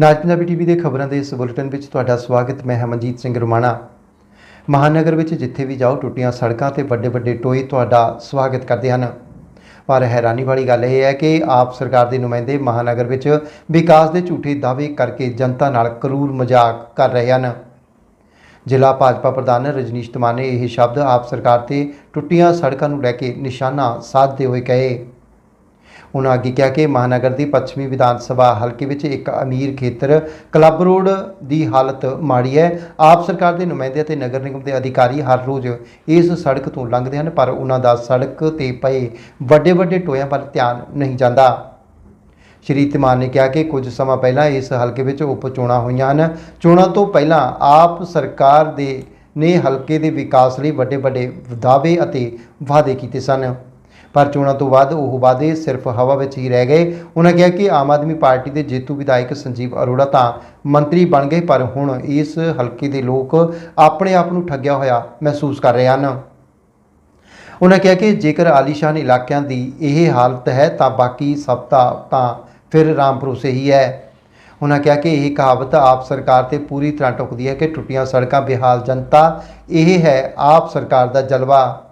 ਨਾਜ Punjabi TV ਦੇ ਖਬਰਾਂ ਦੇ ਇਸ ਬੁਲੇਟਿਨ ਵਿੱਚ ਤੁਹਾਡਾ ਸਵਾਗਤ, ਮੈਂ ਹਮਨਜੀਤ ਸਿੰਘ ਰੁਮਾਣਾ। ਮਹਾਨਗਰ ਵਿੱਚ ਜਿੱਥੇ ਵੀ ਜਾਓ, ਟੁੱਟੀਆਂ ਸੜਕਾਂ ਤੇ ਵੱਡੇ ਵੱਡੇ ਟੋਏ ਤੁਹਾਡਾ ਸਵਾਗਤ ਕਰਦੇ ਹਨ। ਪਰ ਹੈਰਾਨੀ ਵਾਲੀ ਗੱਲ ਇਹ ਹੈ ਕਿ ਆਪ ਸਰਕਾਰ ਦੇ ਨੁਮਾਇੰਦੇ ਮਹਾਨਗਰ ਵਿੱਚ ਵਿਕਾਸ ਦੇ ਝੂਠੇ ਦਾਅਵੇ ਕਰਕੇ ਜਨਤਾ ਨਾਲ ਕਰੂਰ ਮਜ਼ਾਕ ਕਰ ਰਹੇ ਹਨ। ਜ਼ਿਲ੍ਹਾ ਭਾਜਪਾ ਪ੍ਰਧਾਨ ਰਜਨੀਸ਼ ਤਮਾਨ ਨੇ ਇਹ ਸ਼ਬਦ ਆਪ ਸਰਕਾਰ ਤੇ ਟੁੱਟੀਆਂ ਸੜਕਾਂ ਨੂੰ ਲੈ ਕੇ ਨਿਸ਼ਾਨਾ ਸਾਧਦੇ ਹੋਏ ਕਹੇ। ਉਹਨਾਂ ਅੱਗੇ ਕਿਹਾ ਕਿ ਮਹਾਨਗਰ ਦੀ ਪੱਛਮੀ ਵਿਧਾਨ ਸਭਾ ਹਲਕੇ ਵਿੱਚ ਇੱਕ ਅਮੀਰ ਖੇਤਰ ਕਲੱਬ ਰੋਡ ਦੀ ਹਾਲਤ ਮਾੜੀ ਹੈ। ਆਪ ਸਰਕਾਰ ਦੇ ਨੁਮਾਇੰਦੇ ਅਤੇ ਨਗਰ ਨਿਗਮ ਦੇ ਅਧਿਕਾਰੀ ਹਰ ਰੋਜ਼ ਇਸ ਸੜਕ ਤੋਂ ਲੰਘਦੇ ਹਨ, ਪਰ ਉਹਨਾਂ ਦਾ ਸੜਕ ਤੇ ਪਏ ਵੱਡੇ ਵੱਡੇ ਟੋਇਆਂ ਵੱਲ ਧਿਆਨ ਨਹੀਂ ਜਾਂਦਾ। ਸ਼੍ਰੀ ਧਮਾਨ ਨੇ ਕਿਹਾ ਕਿ ਕੁਝ ਸਮਾਂ ਪਹਿਲਾਂ ਇਸ ਹਲਕੇ ਵਿੱਚ ਉਪ ਚੋਣਾਂ ਹੋਈਆਂ ਹਨ। ਚੋਣਾਂ ਤੋਂ ਪਹਿਲਾਂ ਆਪ ਸਰਕਾਰ ਦੇ ਨੇ ਹਲਕੇ ਦੇ ਵਿਕਾਸ ਲਈ ਵੱਡੇ ਵੱਡੇ ਦਾਅਵੇ ਅਤੇ ਵਾਅਦੇ ਕੀਤੇ ਸਨ। ਪਰ ਚੋਣਾਂ ਤੋਂ ਬਾਅਦ ਉਹ ਵਾਅਦੇ ਸਿਰਫ ਹਵਾ ਵਿੱਚ ਹੀ ਰਹਿ ਗਏ। ਉਹਨਾਂ ਕਿਹਾ ਕਿ ਆਮ ਆਦਮੀ ਪਾਰਟੀ ਦੇ ਜੇਤੂ ਵਿਧਾਇਕ ਸੰਜੀਵ ਅਰੋੜਾ ਤਾਂ ਮੰਤਰੀ ਬਣ ਗਏ, ਪਰ ਹੁਣ ਇਸ ਹਲਕੇ ਦੇ ਲੋਕ ਆਪਣੇ ਆਪ ਨੂੰ ਠੱਗਿਆ ਹੋਇਆ ਮਹਿਸੂਸ ਕਰ ਰਹੇ ਹਨ। ਉਹਨਾਂ ਕਿਹਾ ਕਿ ਜੇਕਰ ਆਲੀਸ਼ਾਨ ਇਲਾਕਿਆਂ ਦੀ ਇਹ ਹਾਲਤ ਹੈ ਤਾਂ ਬਾਕੀ ਸਭ ਤਾਂ ਫਿਰ ਰਾਮ ਭਰੋਸੇ ਹੀ ਹੈ। ਉਹਨਾਂ ਕਿਹਾ ਕਿ ਇਹ ਕਹਾਵਤ ਆਪ ਸਰਕਾਰ ਤੇ ਪੂਰੀ ਤਰ੍ਹਾਂ ਟੁਕਦੀ ਹੈ ਕਿ ਟੁੱਟੀਆਂ ਸੜਕਾਂ, ਬੇਹਾਲ ਜਨਤਾ, ਇਹ ਹੈ ਆਪ ਸਰਕਾਰ ਦਾ ਜਲਵਾ।